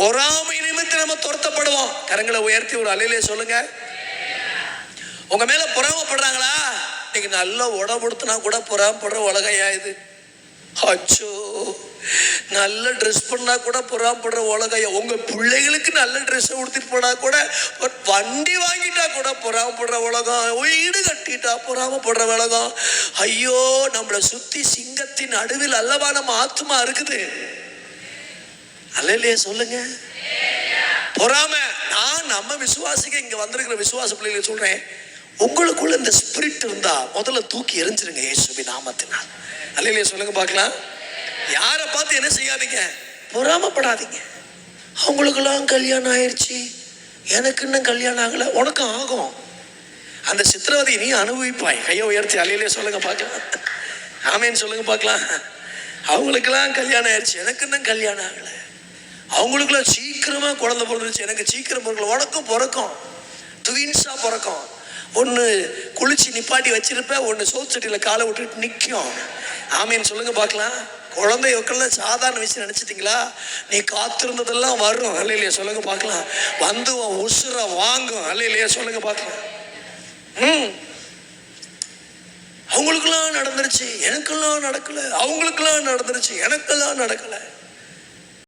பொறாமை நிமித்தம் நம்ம துரத்தப்படுவோம். கரங்களை உயர்த்தி ஒரு அலையிலே சொல்லுங்க. உங்க மேல பொறாமப்படுறாங்களா? நீங்க நல்லா உடம்புடுத்தினா கூட பொறாமப்படுற உலகையா இது? அச்சோ. நல்ல ட்ரெஸ் பண்ணா கூட பொறாமப்படுற உலகையா? உங்க பிள்ளைகளுக்கு நல்ல ட்ரெஸ் கொடுத்துட்டு போனா கூட ஒரு வண்டி வாங்கிட்டா கூட பொறாமப்படுற உலகம் வீடு கட்டிட்டா பொறாமப்படுற உலகம். ஐயோ நம்மளை சுத்தி சிங்கத்தின் நடுவில் அல்லவா நம்ம ஆத்மா இருக்குது? அல்லையே சொல்லுங்க. பொறாம நான் நம்ம விசுவாசிக்க இங்க வந்திருக்கிற விசுவாச பிள்ளைகளை சொல்றேன். உங்களுக்குள்ள இந்த ஸ்பிரிட் இருந்தா முதல்ல தூக்கி எரிஞ்சிருங்க இயேசுபி நாமத்தினால். அல்லையே சொல்லுங்க பார்க்கலாம். யாரை பார்த்து என்ன செய்யாதீங்க? பொறாமப்படாதீங்க. அவங்களுக்கெல்லாம் கல்யாணம் ஆயிடுச்சு எனக்கு இன்னும் கல்யாணம் ஆகலை. உனக்கும் ஆகும். அந்த சித்திரவதை நீ அனுபவிப்பாய். கையை உயர்த்தி அலையிலே சொல்லுங்க பார்க்கலாம். ஆமேன்னு சொல்லுங்க பார்க்கலாம். அவங்களுக்கெல்லாம் கல்யாணம் ஆயிடுச்சு எனக்கு இன்னும் கல்யாணம் ஆகலை. அவங்களுக்குலாம் சீக்கிரமாக குழந்தை பிறந்துருச்சு. எனக்கு சீக்கிரம் பிறக்கல. உனக்கும் பிறக்கும். ட்வின்ஸாக பிறக்கும். ஒன்று குளிச்சு நிப்பாட்டி வச்சிருப்ப ஒன்று சோச்சட்டியில் காலை விட்டுட்டு நிற்கும் ஆமேன்னு சொல்லுங்கள் பார்க்கலாம். குழந்தை வைக்கலாம் சாதாரண விஷயம் நினச்சிட்டிங்களா? நீ காத்திருந்ததெல்லாம் வரும். அல்லையிலையா சொல்லுங்கள் பார்க்கலாம். வந்து உன் உசுரை வாங்கும். அல்லையிலையா சொல்லுங்கள் பார்க்கலாம். ம். அவங்களுக்கெல்லாம் நடந்துருச்சு. எனக்கெல்லாம் நடக்கலை. அவங்களுக்கெல்லாம் நடந்துருச்சு. எனக்கெல்லாம் நடக்கலை.